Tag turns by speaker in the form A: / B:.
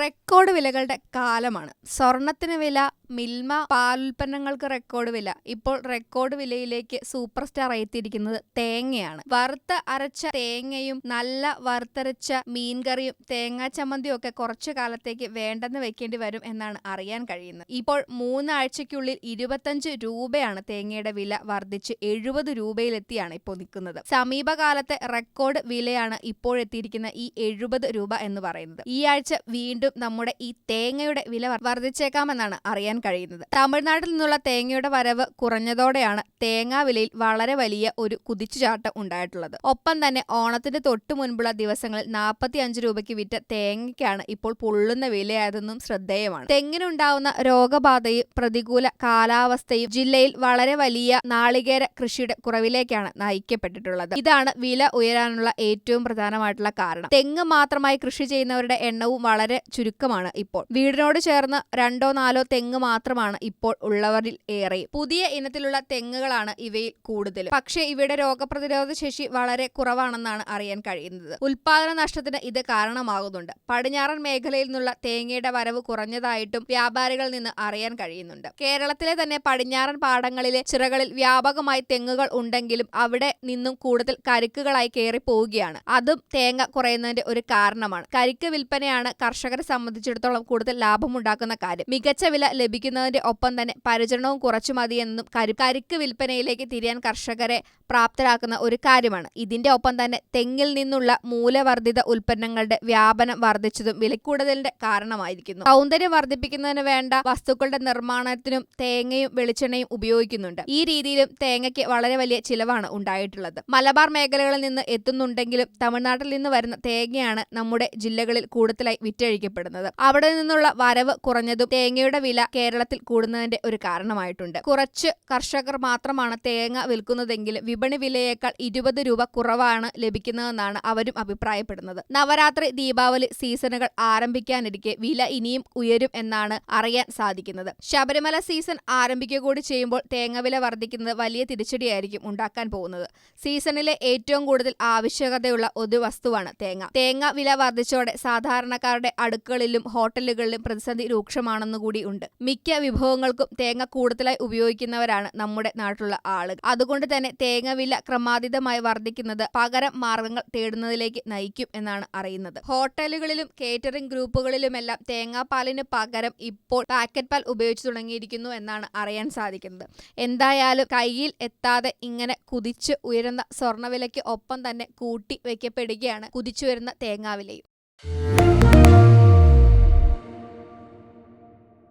A: Record വിലകളുടെ കാലമാണ്. സ്വർണത്തിന് വില മിൽമ പാലുൽപ്പന്നങ്ങൾക്ക് റെക്കോർഡ് വില. ഇപ്പോൾ റെക്കോർഡ് വിലയിലേക്ക് സൂപ്പർ സ്റ്റാർ എത്തിയിരിക്കുന്നത് തേങ്ങയാണ്. വറുത്ത അരച്ച തേങ്ങയും നല്ല വറുത്തരച്ച മീൻകറിയും തേങ്ങാ ചമ്മന്തിയും ഒക്കെ കുറച്ചു കാലത്തേക്ക് വേണ്ടെന്ന് വെക്കേണ്ടി വരും എന്നാണ് അറിയാൻ കഴിയുന്നത്. ഇപ്പോൾ മൂന്നാഴ്ചയ്ക്കുള്ളിൽ ഇരുപത്തഞ്ച് രൂപയാണ് തേങ്ങയുടെ വില വർദ്ധിച്ച് എഴുപത് രൂപയിലെത്തിയാണ് ഇപ്പോൾ നിൽക്കുന്നത്. സമീപകാലത്തെ റെക്കോർഡ് വിലയാണ് ഇപ്പോഴെത്തിയിരിക്കുന്ന ഈ എഴുപത് രൂപ എന്ന് പറയുന്നത്. ഈ ആഴ്ച വീണ്ടും നമ്മുടെ ഈ തേങ്ങയുടെ വില വർ- വർദ്ധിച്ചേക്കാമെന്നാണ് അറിയാൻ കഴിയുന്നത്. തമിഴ്നാട്ടിൽ നിന്നുള്ള തേങ്ങയുടെ വരവ് കുറഞ്ഞതോടെയാണ് തേങ്ങാ വിലയിൽ വളരെ വലിയ ഒരു കുതിച്ചുചാട്ടം ഉണ്ടായിട്ടുള്ളത്. ഒപ്പം തന്നെ ഓണത്തിന്റെ തൊട്ടു മുൻപുള്ള ദിവസങ്ങളിൽ നാൽപ്പത്തി അഞ്ച് രൂപയ്ക്ക് വിറ്റ തേങ്ങയ്ക്കാണ് ഇപ്പോൾ പൊള്ളുന്ന വിലയായതെന്നും ശ്രദ്ധേയമാണ്. തെങ്ങിനുണ്ടാവുന്ന രോഗബാധയും പ്രതികൂല കാലാവസ്ഥയും ജില്ലയിൽ വളരെ വലിയ നാളികേര കൃഷിയുടെ കുറവിലേക്കാണ് നയിക്കപ്പെട്ടിട്ടുള്ളത്. ഇതാണ് വില ഉയരാനുള്ള ഏറ്റവും പ്രധാനമായിട്ടുള്ള കാരണം. തെങ്ങ് മാത്രമായി കൃഷി ചെയ്യുന്നവരുടെ എണ്ണവും വളരെ ചുരുക്കമാണ് ഇപ്പോൾ. വീടിനോട് ചേർന്ന് രണ്ടോ നാലോ തെങ്ങ് മാത്രമാണ് ഇപ്പോൾ ഉള്ളവരിൽ ഏറെ. പുതിയ ഇനത്തിലുള്ള തെങ്ങുകളാണ് ഇവയിൽ കൂടുതൽ പക്ഷേ ഇവയുടെ രോഗപ്രതിരോധ ശേഷി വളരെ കുറവാണെന്നാണ് അറിയാൻ കഴിയുന്നത്. ഉൽപാദന നഷ്ടത്തിന് ഇത് കാരണമാകുന്നുണ്ട്. പടിഞ്ഞാറൻ മേഖലയിൽ നിന്നുള്ള തേങ്ങയുടെ വരവ് കുറഞ്ഞതായിട്ടും വ്യാപാരികളിൽ നിന്ന് അറിയാൻ കഴിയുന്നുണ്ട്. കേരളത്തിലെ തന്നെ പടിഞ്ഞാറൻ പാടങ്ങളിലെ ചിറകളിൽ വ്യാപകമായി തെങ്ങുകൾ ഉണ്ടെങ്കിലും അവിടെ നിന്നും കൂടുതൽ കരിക്കുകളായി കയറി പോവുകയാണ് അതും തേങ്ങ കുറയുന്നതിന്റെ ഒരു കാരണമാണ്. കരിക്ക് വിൽപ്പനയാണ് കർഷകരെ സംബന്ധിച്ചിടത്തോളം കൂടുതൽ ലാഭമുണ്ടാക്കുന്ന കാര്യം. മികച്ച വില ലഭിക്കുന്നതിന്റെ ഒപ്പം തന്നെ പരിചരണവും കുറച്ചു മതിയെന്നും കരി കരിക്ക് വിൽപ്പനയിലേക്ക് തിരിയാൻ കർഷകരെ പ്രാപ്തരാക്കുന്ന ഒരു കാര്യമാണ്. ഇതിന്റെ ഒപ്പം തന്നെ തെങ്ങിൽ നിന്നുള്ള മൂലവർദ്ധിത ഉൽപ്പന്നങ്ങളുടെ വ്യാപനം വർദ്ധിച്ചതും വിലക്കൂടുതലിന്റെ കാരണമായിരിക്കുന്നു. സൗന്ദര്യം വർദ്ധിപ്പിക്കുന്നതിന് വേണ്ട വസ്തുക്കളുടെ നിർമ്മാണത്തിനും തേങ്ങയും വെളിച്ചെണ്ണയും ഉപയോഗിക്കുന്നുണ്ട്. ഈ രീതിയിലും തേങ്ങയ്ക്ക് വളരെ വലിയ ചിലവാണ് ഉണ്ടായിട്ടുള്ളത്. മലബാർ മേഖലകളിൽ നിന്ന് എത്തുന്നുണ്ടെങ്കിലും തമിഴ്നാട്ടിൽ നിന്ന് വരുന്ന തേങ്ങയാണ് നമ്മുടെ ജില്ലകളിൽ കൂടുതലായി വിറ്റഴിക്കപ്പെടുന്നത് അവിടെ നിന്നുള്ള വരവ് കുറഞ്ഞതും തേങ്ങയുടെ വില കേരളത്തിൽ കൂടുന്നതിന്റെ ഒരു കാരണമായിട്ടുണ്ട്. കുറച്ച് കർഷകർ മാത്രമാണ് തേങ്ങ വിൽക്കുന്നതെങ്കിൽ വിപണി വിലയേക്കാൾ ഇരുപത് രൂപ കുറവാണ് ലഭിക്കുന്നതെന്നാണ് അവരും അഭിപ്രായപ്പെടുന്നത്. നവരാത്രി ദീപാവലി സീസണുകൾ ആരംഭിക്കാനിരിക്കെ വില ഇനിയും ഉയരും എന്നാണ് അറിയാൻ സാധിക്കുന്നത്. ശബരിമല സീസൺ ആരംഭിക്കുക കൂടി ചെയ്യുമ്പോൾ തേങ്ങ വില വർദ്ധിക്കുന്നത് വലിയ തിരിച്ചടിയായിരിക്കും ഉണ്ടാക്കാൻ പോകുന്നത്. സീസണിലെ ഏറ്റവും കൂടുതൽ ആവശ്യകതയുള്ള ഒരു വസ്തുവാണ് തേങ്ങ. തേങ്ങ വില വർദ്ധിച്ചോടെ സാധാരണക്കാരുടെ അടുക്കളിലും ഹോട്ടലുകളിലും പ്രതിസന്ധി രൂക്ഷമാണെന്ന് കൂടി ഉണ്ട്. മിക്ക വിഭവങ്ങൾക്കും തേങ്ങ കൂടുതലായി ഉപയോഗിക്കുന്നവരാണ് നമ്മുടെ നാട്ടിലുള്ള ആളുകൾ. അതുകൊണ്ട് തന്നെ തേങ്ങ വില ക്രമാതീതമായി വർദ്ധിക്കുന്നത് പകരം മാർഗങ്ങൾ തേടുന്നതിലേക്ക് നയിക്കും എന്നാണ് അറിയുന്നത്. ഹോട്ടലുകളിലും കേറ്ററിംഗ് ഗ്രൂപ്പുകളിലുമെല്ലാം തേങ്ങാപ്പാലിന് പകരം ഇപ്പോൾ പാക്കറ്റ് പാൽ ഉപയോഗിച്ചു തുടങ്ങിയിരിക്കുന്നു എന്നാണ് അറിയാൻ സാധിക്കുന്നത്. എന്തായാലും കയ്യിൽ എത്താതെ ഇങ്ങനെ കുതിച്ച് ഉയരുന്ന സ്വർണവിലയ്ക്ക് ഒപ്പം തന്നെ കൂട്ടി വയ്ക്കപ്പെടുകയാണ് കുതിച്ചുയരുന്ന തേങ്ങാവിലയും.